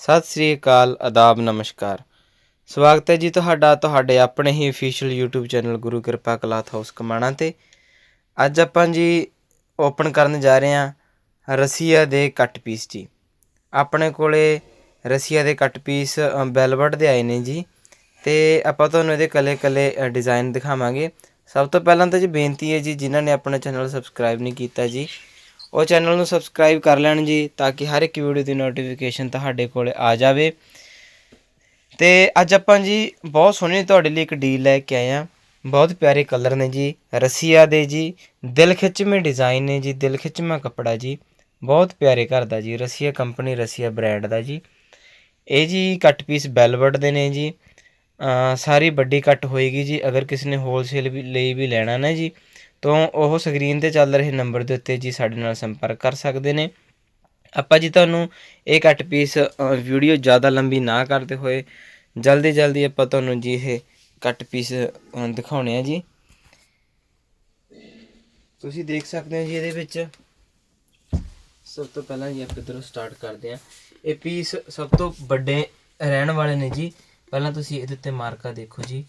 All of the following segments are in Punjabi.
ਸਤਿ ਸ੍ਰੀ ਅਕਾਲ ਆਦਾਬ ਨਮਸਕਾਰ। ਸਵਾਗਤ ਹੈ ਜੀ ਤੁਹਾਡਾ, ਤੁਹਾਡੇ ਆਪਣੇ ਹੀ official YouTube channel Guru Kirpa cloth house Kamana ਤੇ। ਅੱਜ ਆਪਾਂ ਜੀ ਓਪਨ ਕਰਨ ਜਾ ਰਹੇ ਹਾਂ ਰਸੀਆ ਦੇ ਕੱਟ ਪੀਸ ਜੀ। ਆਪਣੇ ਕੋਲੇ ਰਸੀਆ ਦੇ ਕੱਟ ਪੀਸ ਬੈਲਵਟ ਦੇ ਆਏ ਨੇ ਜੀ। ਤੇ ਆਪਾਂ ਤੁਹਾਨੂੰ ਇਹਦੇ ਕੱਲੇ ਕੱਲੇ ਡਿਜ਼ਾਈਨ ਦਿਖਾਵਾਂਗੇ। ਸਭ ਤੋਂ ਪਹਿਲਾਂ ਤਾਂ ਜੀ ਬੇਨਤੀ ਹੈ ਜੀ, ਜਿਨ੍ਹਾਂ ਨੇ ਆਪਣਾ ਚੈਨਲ ਸਬਸਕ੍ਰਾਈਬ ਨਹੀਂ ਕੀਤਾ ਜੀ ਉਹ ਚੈਨਲ ਨੂੰ ਸਬਸਕ੍ਰਾਈਬ ਕਰ ਲੈਣ ਜੀ ਤਾਂ ਕਿ ਹਰ ਇੱਕ ਵੀਡੀਓ ਦੀ ਨੋਟੀਫਿਕੇਸ਼ਨ ਤੁਹਾਡੇ ਕੋਲ ਆ ਜਾਵੇ। ਤੇ ਅੱਜ ਆਪਾਂ ਜੀ ਬਹੁਤ ਸੋਹਣੀ ਤੁਹਾਡੇ ਲਈ ਇੱਕ ਡੀਲ ਲੈ ਕੇ ਆਏ ਆ ਬਹੁਤ ਪਿਆਰੇ ਕਲਰ ਨੇ ਜੀ, ਰਸੀਆ ਦੇ ਜੀ, ਦਿਲ ਖਿੱਚਵੇਂ ਡਿਜ਼ਾਈਨ ਨੇ ਜੀ, ਦਿਲ ਖਿੱਚਵਾਂ ਕੱਪੜਾ ਜੀ। ਬਹੁਤ ਪਿਆਰੇ ਘਰ ਦਾ ਜੀ, ਰਸੀਆ ਕੰਪਨੀ ਰਸੀਆ ਬ੍ਰਾਂਡ ਦਾ ਜੀ। ਇਹ ਜੀ ਕੱਟ ਪੀਸ ਬੈਲਵਟ ਦੇ ਨੇ ਜੀ। ਸਾਰੀ ਵੱਡੀ ਕੱਟ ਹੋਏਗੀ ਜੀ, ਅਗਰ ਕਿਸੇ ਨੇ ਹੋਲਸੇਲ ਵੀ ਲਈ ਵੀ ਲੈਣਾ ਨਾ ਜੀ। ਤੋਂ ਉਹ ਸਕਰੀਨ ਤੇ ਚੱਲ ਰਹੇ ਨੰਬਰ ਦੇ ਉੱਤੇ ਜੀ ਸਾਡੇ ਨਾਲ ਸੰਪਰਕ ਕਰ ਸਕਦੇ ਨੇ। ਆਪਾਂ ਜੀ ਤੁਹਾਨੂੰ ਇਹ ਕੱਟ ਪੀਸ ਵੀਡੀਓ ਜ਼ਿਆਦਾ ਲੰਬੀ ਨਾ ਕਰਦੇ ਹੋਏ, ਜਲਦੀ ਜਲਦੀ ਆਪਾਂ ਤੁਹਾਨੂੰ ਜੀ ਇਹ ਕੱਟ ਪੀਸ ਦਿਖਾਉਣੇ ਆ ਜੀ। ਤੁਸੀਂ ਦੇਖ ਸਕਦੇ ਹੋ ਜੀ ਇਹਦੇ ਵਿੱਚ। ਸਭ ਤੋਂ ਪਹਿਲਾਂ ਜੀ ਆਪਾਂ ਇੱਧਰੋਂ ਸਟਾਰਟ ਕਰਦੇ ਹਾਂ। ਇਹ ਪੀਸ ਸਭ ਤੋਂ ਵੱਡੇ ਰਹਿਣ ਵਾਲੇ ਨੇ ਜੀ। ਪਹਿਲਾਂ ਤੁਸੀਂ ਇਹਦੇ ਉੱਤੇ ਮਾਰਕਾ ਦੇਖੋ ਜੀ।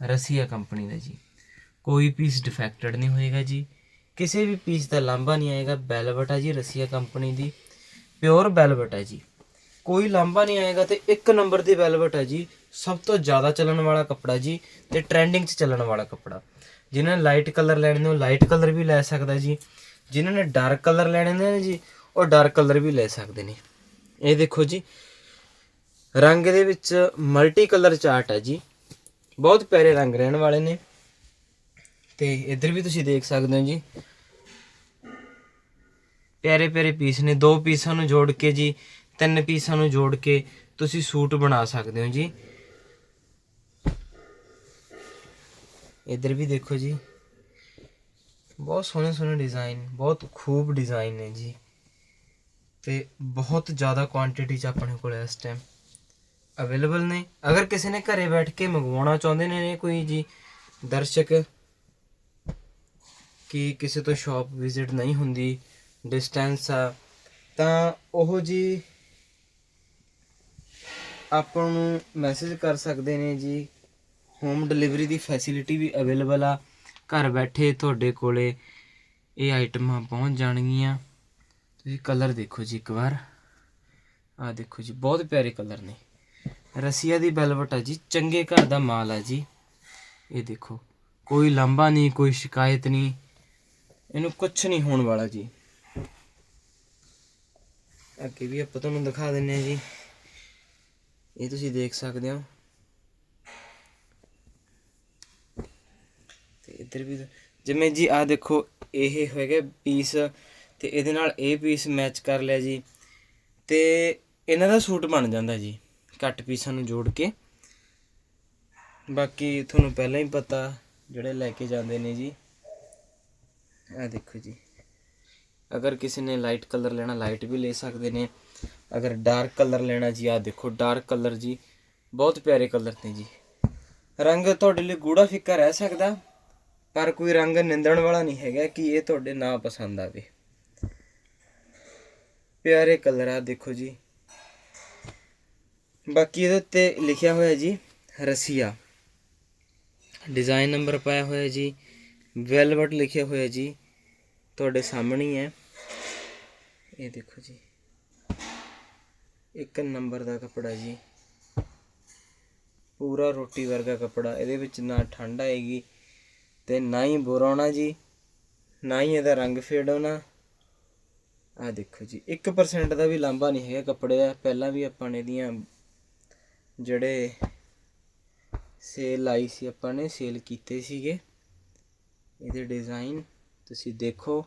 ਰਸੀਆ ਕੰਪਨੀ ਦਾ ਜੀ। ਕੋਈ ਪੀਸ ਡਿਫੈਕਟਡ ਨਹੀਂ ਹੋਏਗਾ ਜੀ। ਕਿਸੇ ਵੀ ਪੀਸ ਦਾ ਲਾਂਭਾ ਨਹੀਂ ਆਏਗਾ। ਬੈਲਵਟ ਆ ਜੀ, ਰਸੀਆ ਕੰਪਨੀ ਦੀ। ਪਿਓਰ ਬੈਲਵਟ ਹੈ ਜੀ। ਕੋਈ ਲਾਂਭਾ ਨਹੀਂ ਆਏਗਾ ਤੇ ਇੱਕ ਨੰਬਰ ਦੀ ਵੈਲਵਟ ਹੈ ਜੀ, ਸਭ ਤੋਂ ਜ਼ਿਆਦਾ ਚੱਲਣ ਵਾਲਾ ਕੱਪੜਾ ਜੀ ਤੇ ਟ੍ਰੈਂਡਿੰਗ 'ਚ ਚੱਲਣ ਵਾਲਾ ਕੱਪੜਾ। ਜਿਨ੍ਹਾਂ ਨੇ ਲਾਈਟ ਕਲਰ ਲੈਣੇ ਨੇ, ਉਹ ਲਾਈਟ ਕਲਰ ਵੀ ਲੈ ਸਕਦਾ ਜੀ। ਜਿਨ੍ਹਾਂ ਨੇ ਡਾਰਕ ਕਲਰ ਲੈਣੇ ਨੇ ਜੀ, ਉਹ ਡਾਰਕ ਕਲਰ ਵੀ ਲੈ ਸਕਦੇ ਨੇ। ਇਹ ਦੇਖੋ ਜੀ, ਰੰਗ ਦੇ ਵਿੱਚ ਮਲਟੀ ਕਲਰ ਚਾਰਟ ਹੈ ਜੀ। ਬਹੁਤ ਪਿਆਰੇ ਰੰਗ ਰਹਿਣ ਵਾਲੇ ਨੇ। ਤੇ ਇੱਧਰ ਵੀ ਤੁਸੀਂ ਦੇਖ ਸਕਦੇ ਹੋ ਜੀ। ਪਿਆਰੇ ਪਿਆਰੇ ਪੀਸ ਨੇ, ਦੋ ਪੀਸਾਂ ਨੂੰ ਜੋੜ ਕੇ ਜੀ, ਤਿੰਨ ਪੀਸਾਂ ਨੂੰ ਜੋੜ ਕੇ ਤੁਸੀਂ ਸੂਟ ਬਣਾ ਸਕਦੇ ਹੋ ਜੀ। ਇੱਧਰ ਵੀ ਦੇਖੋ ਜੀ। ਬਹੁਤ ਸੋਹਣੇ ਸੋਹਣੇ ਡਿਜ਼ਾਈਨ ਬਹੁਤ ਖੂਬ ਡਿਜ਼ਾਈਨ ਨੇ ਜੀ। ਤੇ ਬਹੁਤ ਜ਼ਿਆਦਾ ਕੁਆਂਟੀਟੀ ਚ ਆਪਣੇ ਕੋਲ ਇਸ ਟਾਈਮ ਅਵੇਲੇਬਲ ਨੇ। ਅਗਰ ਕਿਸੇ ਨੇ ਘਰੇ ਬੈਠ ਕੇ ਮੰਗਵਾਉਣਾ ਚਾਹੁੰਦੇ ਨੇ, ਕੋਈ ਜੀ ਦਰਸ਼ਕ ਕਿ ਕਿਸੇ ਤੋਂ ਸ਼ਾਪ ਵਿਜ਼ਿਟ ਨਹੀਂ ਹੁੰਦੀ ਡਿਸਟੈਂਸ ਆ, ਤਾਂ ਉਹ ਜੀ ਆਪਾਂ ਨੂੰ ਮੈਸੇਜ ਕਰ ਸਕਦੇ ਨੇ ਜੀ ਹੋਮ ਡਿਲੀਵਰੀ ਦੀ ਫੈਸਿਲਿਟੀ ਵੀ ਅਵੇਲੇਬਲ ਆ, ਘਰ ਬੈਠੇ ਤੁਹਾਡੇ ਕੋਲੇ ਇਹ ਆਈਟਮਾਂ ਪਹੁੰਚ ਜਾਣਗੀਆਂ। ਤੁਸੀਂ ਕਲਰ ਦੇਖੋ ਜੀ ਇੱਕ ਵਾਰ। ਆ ਦੇਖੋ ਜੀ, ਬਹੁਤ ਪਿਆਰੇ ਕਲਰ ਨੇ। ਰਸੀਆ ਦੀ ਬੈਲਵਟ ਆ ਜੀ, ਚੰਗੇ ਘਰ ਦਾ ਮਾਲ ਆ ਜੀ। ਇਹ ਦੇਖੋ, ਕੋਈ ਲੰਬਾ ਨਹੀਂ, ਕੋਈ ਸ਼ਿਕਾਇਤ ਨਹੀਂ। ਇਹਨੂੰ ਕੁਝ ਨਹੀਂ ਹੋਣ ਵਾਲਾ ਜੀ। ਅੱਗੇ ਵੀ ਆਪਾਂ ਤੁਹਾਨੂੰ ਦਿਖਾ ਦਿੰਨੇ ਆ ਜੀ। ਇਹ ਤੁਸੀਂ ਦੇਖ ਸਕਦੇ ਹੋ। ਤੇ ਇੱਧਰ ਵੀ ਜਿਵੇਂ ਜੀ ਆ ਦੇਖੋ, ਇਹ ਹੈਗਾ ਪੀਸ ਤੇ ਇਹਦੇ ਨਾਲ ਇਹ ਪੀਸ ਮੈਚ ਕਰ ਲਿਆ ਜੀ। ਤੇ ਇਹਨਾਂ ਦਾ ਸੂਟ ਬਣ ਜਾਂਦਾ ਜੀ ਕੱਟ ਪੀਸਾਂ ਨੂੰ ਜੋੜ ਕੇ। ਬਾਕੀ ਤੁਹਾਨੂੰ ਪਹਿਲਾਂ ਹੀ ਪਤਾ, ਜਿਹੜੇ ਲੈ ਕੇ ਜਾਂਦੇ ਨੇ ਜੀ। ਆ ਦੇਖੋ ਜੀ। ਅਗਰ ਕਿਸੇ ਨੇ ਲਾਈਟ ਕਲਰ ਲੈਣਾ ਲਾਈਟ ਵੀ ਲੈ ਸਕਦੇ ਨੇ। ਅਗਰ ਡਾਰਕ ਕਲਰ ਲੈਣਾ ਜੀ ਆ ਦੇਖੋ ਡਾਰਕ ਕਲਰ ਜੀ। ਬਹੁਤ ਪਿਆਰੇ ਕਲਰ ਨੇ ਜੀ। ਰੰਗ ਤੁਹਾਡੇ ਲਈ ਗੂੜਾ ਫਿੱਕਾ ਰਹਿ ਸਕਦਾ, ਪਰ ਕੋਈ ਰੰਗ ਨਿੰਦਣ ਵਾਲਾ ਨਹੀਂ ਹੈਗਾ ਕਿ ਇਹ ਤੁਹਾਡੇ ਨਾ ਪਸੰਦ ਆਵੇ। ਪਿਆਰੇ ਕਲਰ ਆ ਦੇਖੋ ਜੀ। ਬਾਕੀ ਇਹਦੇ ਉੱਤੇ ਲਿਖਿਆ ਹੋਇਆ ਜੀ, ਰਸੀਆ। ਡਿਜ਼ਾਈਨ ਨੰਬਰ ਪਾਇਆ ਹੋਇਆ ਜੀ। ਵੈਲਵਟ ਲਿਖਿਆ ਹੋਇਆ ਜੀ, ਤੁਹਾਡੇ ਸਾਹਮਣੇ ਹੀ। ਹੈ ਇਹ ਦੇਖੋ ਜੀ। ਇੱਕ ਨੰਬਰ ਦਾ ਕੱਪੜਾ ਜੀ। ਪੂਰਾ ਰੋਟੀ ਵਰਗਾ ਕੱਪੜਾ, ਇਹਦੇ ਵਿੱਚ ਨਾ ਠੰਡ ਆਏਗੀ ਤੇ ਨਾ ਹੀ ਬੁਰਾਉਣਾ ਜੀ, ਨਾ ਹੀ ਇਹਦਾ ਰੰਗ ਫੇਡ ਹੋਣਾ। ਆ ਦੇਖੋ ਜੀ 1% ਦਾ ਵੀ ਲਾਂਭਾ ਨਹੀਂ ਹੈਗਾ ਕੱਪੜੇ ਦਾ। ਪਹਿਲਾਂ ਵੀ ਆਪਾਂ ਨੇ ਇਹਦੀਆਂ ਜਿਹੜੇ ਸੇਲ ਆਈ ਸੀ, ਆਪਾਂ ਨੇ ਸੇਲ ਕੀਤੇ ਸੀਗੇ। ਇਹਦੇ ਡਿਜ਼ਾਈਨ ਤੁਸੀਂ ਦੇਖੋ।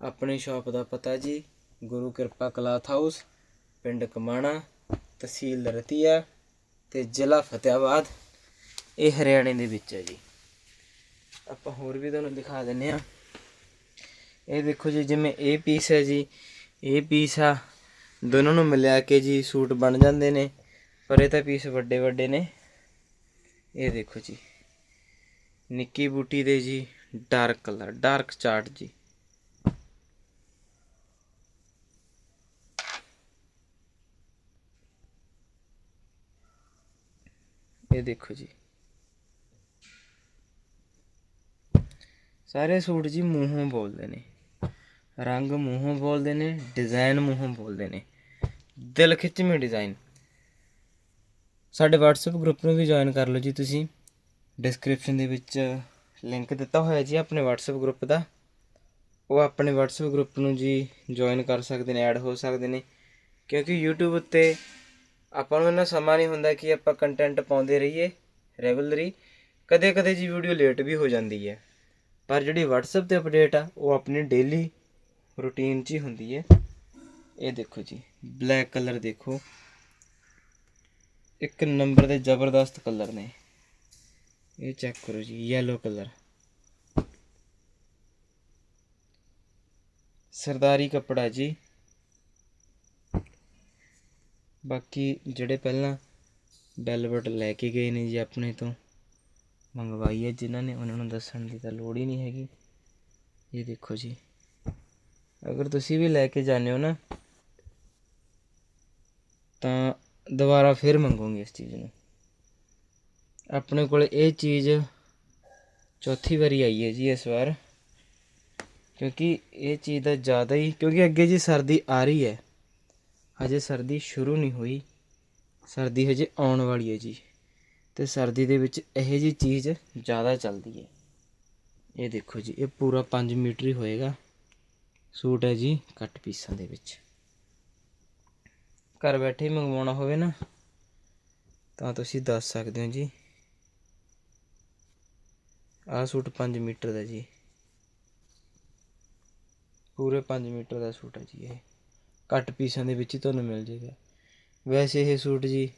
ਆਪਣੀ ਸ਼ਾਪ ਦਾ ਪਤਾ ਜੀ, ਗੁਰੂ ਕਿਰਪਾ ਕਲਾਥ ਹਾਊਸ, ਪਿੰਡ ਕਮਾਣਾ, ਤਹਿਸੀਲ ਰਤੀਆ ਤੇ ਜ਼ਿਲ੍ਹਾ ਫਤਿਆਬਾਦ ਇਹ ਹਰਿਆਣੇ ਦੇ ਵਿੱਚ ਹੈ ਜੀ। ਆਪਾਂ ਹੋਰ ਵੀ ਤੁਹਾਨੂੰ ਦਿਖਾ ਦਿੰਨੇ ਆ। ਇਹ ਦੇਖੋ ਜੀ, ਜਿਵੇਂ ਇਹ ਪੀਸ ਹੈ ਜੀ, ਇਹ ਪੀਸ ਆ, ਦੋਨੋਂ ਨੂੰ ਮਿਲਾ ਕੇ ਜੀ ਸੂਟ ਬਣ ਜਾਂਦੇ ਨੇ, ਪਰ ਇਹ ਤਾਂ ਪੀਸ ਵੱਡੇ ਵੱਡੇ ਨੇ। ਇਹ ਦੇਖੋ ਜੀ, ਨਿੱਕੀ ਬੂਟੀ ਦੇ ਜੀ ਡਾਰਕ ਕਲਰ, ਡਾਰਕ ਚਾਰਟ ਜੀ। ਇਹ ਦੇਖੋ ਜੀ। ਸਾਰੇ ਸੂਟ ਜੀ ਮੂੰਹੋਂ ਬੋਲਦੇ ਨੇ। ਰੰਗ ਮੂੰਹੋਂ ਬੋਲਦੇ ਨੇ ਡਿਜ਼ਾਈਨ ਮੂੰਹੋਂ ਬੋਲਦੇ ਨੇ। ਦਿਲ ਖਿੱਚਵੇਂ ਡਿਜ਼ਾਈਨ ਸਾਡੇ WhatsApp ਗਰੁੱਪ ਨੂੰ ਵੀ ਜੁਆਇਨ ਕਰ ਲਓ ਜੀ ਤੁਸੀਂ। ਡਿਸਕ੍ਰਿਪਸ਼ਨ ਦੇ ਵਿੱਚ ਲਿੰਕ ਦਿੱਤਾ ਹੋਇਆ ਜੀ ਆਪਣੇ WhatsApp ਗਰੁੱਪ ਦਾ। ਉਹ ਆਪਣੇ WhatsApp ਗਰੁੱਪ ਨੂੰ ਜੀ ਜੁਆਇਨ ਕਰ ਸਕਦੇ ਨੇ ਐਡ ਹੋ ਸਕਦੇ ਨੇ। ਕਿਉਂਕਿ YouTube ਉੱਤੇ ਆਪਾਂ ਨੂੰ ਇੰਨਾ ਸਮਾਂ ਨਹੀਂ ਹੁੰਦਾ ਕਿ ਆਪਾਂ ਕੰਟੈਂਟ ਪਾਉਂਦੇ ਰਹੀਏ ਰੈਗੂਲਰੀ ਕਦੇ ਕਦੇ ਜੀ ਵੀਡੀਓ ਲੇਟ ਵੀ ਹੋ ਜਾਂਦੀ ਹੈ। ਪਰ ਜਿਹੜੀ WhatsApp ਤੇ ਅਪਡੇਟ ਆ, ਉਹ ਆਪਣੀ ਡੇਲੀ ਰੂਟੀਨ 'ਚ ਹੀ ਹੁੰਦੀ ਹੈ। ਇਹ ਦੇਖੋ ਜੀ ਬਲੈਕ ਕਲਰ ਦੇਖੋ। ਇੱਕ ਨੰਬਰ ਦੇ ਜ਼ਬਰਦਸਤ ਕਲਰ ਨੇ। ਇਹ ਚੈੱਕ ਕਰੋ ਜੀ ਯੈਲੋ ਕਲਰ ਸਰਦਾਰੀ ਕੱਪੜਾ ਜੀ ਬਾਕੀ ਜਿਹੜੇ ਪਹਿਲਾਂ ਬੈਲਵਟ ਲੈ ਕੇ ਗਏ ਨੇ ਜੀ ਆਪਣੇ ਤੋਂ ਮੰਗਵਾਈ ਹੈ ਜਿਨ੍ਹਾਂ ਨੇ ਉਹਨਾਂ ਨੂੰ ਦੱਸਣ ਦੀ ਤਾਂ ਲੋੜ ਹੀ ਨਹੀਂ ਹੈਗੀ ਇਹ ਦੇਖੋ ਜੀ ਅਗਰ ਤੁਸੀਂ ਵੀ ਲੈ ਕੇ ਜਾਂਦੇ ਹੋ ਨਾ ਤਾਂ ਦੁਬਾਰਾ ਫਿਰ ਮੰਗੋਗੇ ਇਸ ਚੀਜ਼ ਨੂੰ ਆਪਣੇ ਕੋਲ ਇਹ ਚੀਜ਼ ਚੌਥੀ ਵਾਰੀ ਆਈ ਹੈ ਜੀ ਇਸ ਵਾਰ। ਕਿਉਂਕਿ ਇਹ ਚੀਜ਼ ਦਾ ਜ਼ਿਆਦਾ ਹੀ ਕਿਉਂਕਿ ਅੱਗੇ ਜੀ ਸਰਦੀ ਆ ਰਹੀ ਹੈ। ਹਜੇ ਸਰਦੀ ਸ਼ੁਰੂ ਨਹੀਂ ਹੋਈ। ਸਰਦੀ ਹਜੇ ਆਉਣ ਵਾਲੀ ਹੈ ਜੀ। ਤੇ ਸਰਦੀ ਦੇ ਵਿੱਚ ਇਹ ਜੀ ਚੀਜ਼ ਜ਼ਿਆਦਾ ਚੱਲਦੀ ਹੈ। ਇਹ ਦੇਖੋ ਜੀ, ਇਹ ਪੂਰਾ 5 ਮੀਟਰ ਹੀ ਹੋਏਗਾ। ਸੂਟ ਹੈ ਜੀ ਕੱਟ ਪੀਸਾਂ ਦੇ ਵਿੱਚ। ਘਰ ਬੈਠੇ ਮੰਗਵਾਉਣਾ ਹੋਵੇ ਨਾ, ਤਾਂ ਤੁਸੀਂ ਦੱਸ ਸਕਦੇ ਹੋ ਜੀ। ਆਹ ਸੂਟ 5 ਮੀਟਰ ਦਾ ਜੀ। ਪੂਰੇ 5 ਮੀਟਰ ਦਾ ਸੂਟ ਹੈ ਜੀ ਇਹ। ਘੱਟ ਪੀਸਾਂ ਦੇ ਵਿੱਚ ਹੀ ਤੁਹਾਨੂੰ ਮਿਲ ਜੇਗਾ। ਵੈਸੇ ਇਹ ਸੂਟ ਜੀ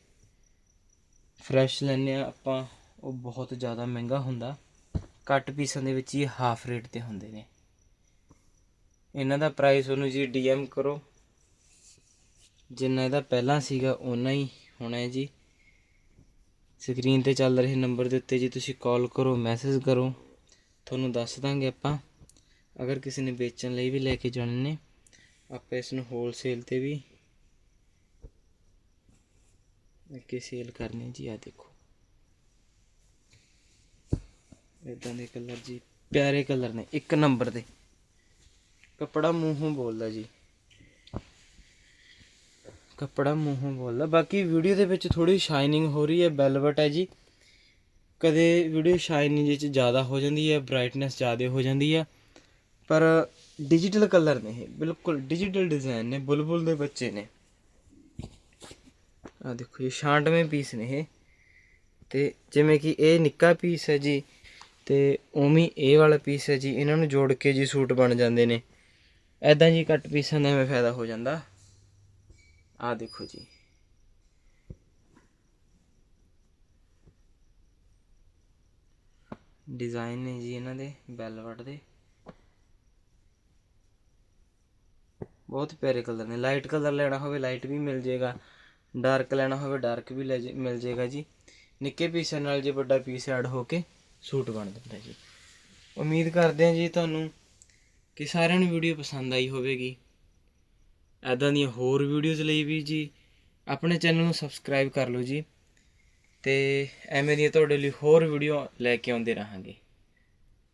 ਫਰੈਸ਼ ਲੈਂਦੇ ਆ ਆਪਾਂ, ਉਹ ਬਹੁਤ ਜ਼ਿਆਦਾ ਮਹਿੰਗਾ ਹੁੰਦਾ। ਘੱਟ ਪੀਸਾਂ ਦੇ ਵਿੱਚ ਹੀ ਹਾਫ ਰੇਟ ਤੇ ਹੁੰਦੇ ਨੇ। ਇਹਨਾਂ ਦਾ ਪ੍ਰਾਈਸ ਉਹਨੂੰ ਜੀ ਡੀਐਮ ਕਰੋ। ਜਿੰਨਾ ਇਹਦਾ ਪਹਿਲਾਂ ਸੀਗਾ, ਓਨਾ ਹੀ ਹੋਣਾ ਹੈ ਜੀ। ਸਕਰੀਨ ਤੇ ਚੱਲ ਰਹੇ ਨੰਬਰ ਦੇ ਉੱਤੇ ਜੀ ਤੁਸੀਂ ਕਾਲ ਕਰੋ ਮੈਸੇਜ ਕਰੋ, ਤੁਹਾਨੂੰ ਦੱਸ ਦਾਂਗੇ ਆਪਾਂ। ਅਗਰ ਕਿਸੇ ਨੇ ਵੇਚਣ ਲਈ ਵੀ ਲੈ ਕੇ ਜਾਣੇ ਨੇ, ਆਪਾਂ ਇਸ ਨੂੰ ਹੋਲਸੇਲ ਤੇ ਵੀ ਅੱਗੇ ਸੇਲ ਕਰਨੀ ਜੀ ਆ ਦੇਖੋ। ਇਦਾਂ ਦੇ ਕਲਰ ਜੀ, ਪਿਆਰੇ ਕਲਰ ਨੇ, ਇੱਕ ਨੰਬਰ ਦੇ। ਕੱਪੜਾ ਮੂੰਹੋਂ ਬੋਲਦਾ ਜੀ। ਕੱਪੜਾ ਮੂੰਹੋਂ ਬੋਲਦਾ। ਬਾਕੀ ਵੀਡੀਓ ਦੇ ਵਿੱਚ ਥੋੜੀ ਸ਼ਾਈਨਿੰਗ ਹੋ ਰਹੀ ਹੈ ਬੈਲਵਟ ਹੈ ਜੀ। ਕਦੇ ਵੀਡੀਓ ਸ਼ਾਈਨਿੰਗ ਵਿੱਚ ਜ਼ਿਆਦਾ ਹੋ ਜਾਂਦੀ ਹੈ ਬ੍ਰਾਈਟਨੈਸ ਜ਼ਿਆਦਾ ਹੋ ਜਾਂਦੀ ਹੈ। ਪਰ ਡਿਜੀਟਲ ਕਲਰ ਨੇ ਇਹ, ਬਿਲਕੁਲ ਡਿਜੀਟਲ ਡਿਜ਼ਾਈਨ ਨੇ, ਬੁਲਬੁਲ ਦੇ ਬੱਚੇ ਨੇ। ਆ ਦੇਖੋ ਇਹ 96 ਪੀਸ ਨੇ ਇਹ। ਤੇ ਜਿਵੇਂ ਕਿ ਇਹ ਨਿੱਕਾ ਪੀਸ ਹੈ ਜੀ, ਤੇ ਉਵੇਂ ਇਹ ਵਾਲਾ ਪੀਸ ਹੈ ਜੀ, ਇਹਨਾਂ ਨੂੰ ਜੋੜ ਕੇ ਜੀ ਸੂਟ ਬਣ ਜਾਂਦੇ ਨੇ। ਐਦਾਂ ਜੀ ਕੱਟ ਪੀਸਾਂ ਦਾ ਐਵੇਂ ਫਾਇਦਾ ਹੋ ਜਾਂਦਾ। ਆ ਦੇਖੋ ਜੀ। ਡਿਜ਼ਾਈਨ ਨੇ ਜੀ ਇਹਨਾਂ ਦੇ ਬੈਲਵਟ ਦੇ। ਬਹੁਤ ਪਿਆਰੇ ਕਲਰ ਨੇ। ਲਾਈਟ ਕਲਰ ਲੈਣਾ ਹੋਵੇ ਲਾਈਟ ਵੀ ਮਿਲ ਜੇਗਾ ਡਾਰਕ ਲੈਣਾ ਹੋਵੇ ਡਾਰਕ ਵੀ ਲੈ ਜੇ- ਮਿਲ ਜੇਗਾ ਜੀ। ਨਿੱਕੇ ਪੀਸਾਂ ਨਾਲ ਜੇ ਵੱਡਾ ਪੀਸ ਐਡ ਹੋ ਕੇ ਸੂਟ ਬਣ ਜਾਂਦਾ ਜੀ। ਉਮੀਦ ਕਰਦੇ ਹਾਂ ਜੀ ਤੁਹਾਨੂੰ ਕਿ ਸਾਰਿਆਂ ਨੂੰ ਵੀਡੀਓ ਪਸੰਦ ਆਈ ਹੋਵੇਗੀ। ਐਦਾਂ ਦੀਆਂ ਹੋਰ ਵੀਡੀਓਜ਼ ਲਈ ਵੀ ਜੀ ਆਪਣੇ ਚੈਨਲ ਨੂੰ ਸਬਸਕ੍ਰਾਈਬ ਕਰ ਲਓ ਜੀ ਤੇ ਐਵੇਂ ਦੀਆਂ ਤੁਹਾਡੇ ਲਈ ਹੋਰ ਵੀਡੀਓ ਲੈ ਕੇ ਆਉਂਦੇ ਰਹਾਂਗੇ।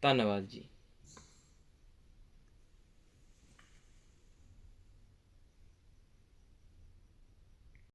ਧੰਨਵਾਦ ਜੀ।